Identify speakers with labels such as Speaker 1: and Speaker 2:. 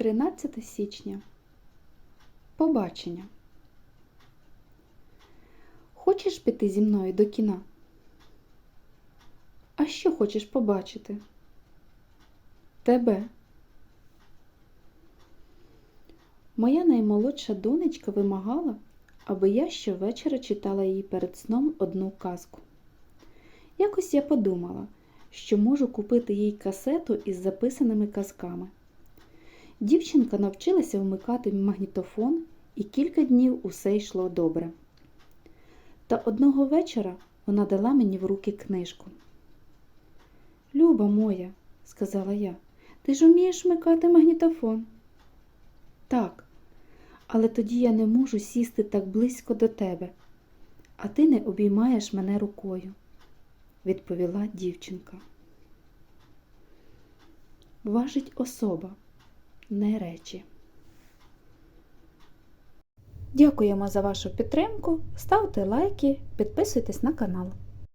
Speaker 1: 13 січня. Побачення. Хочеш піти зі мною до кіна? А що хочеш побачити? Тебе. Моя наймолодша донечка вимагала, аби я щовечора читала їй перед сном одну казку. Якось я подумала, що можу купити їй касету із записаними казками. Дівчинка навчилася вмикати магнітофон, і кілька днів усе йшло добре. Та одного вечора вона дала мені в руки книжку. Люба моя, сказала я, ти ж умієш вмикати магнітофон? Так, але тоді я не можу сісти так близько до тебе, а ти не обіймаєш мене рукою, відповіла дівчинка. Важить особа, не речі. Дякуємо за вашу підтримку. Ставте лайки, підписуйтесь на канал.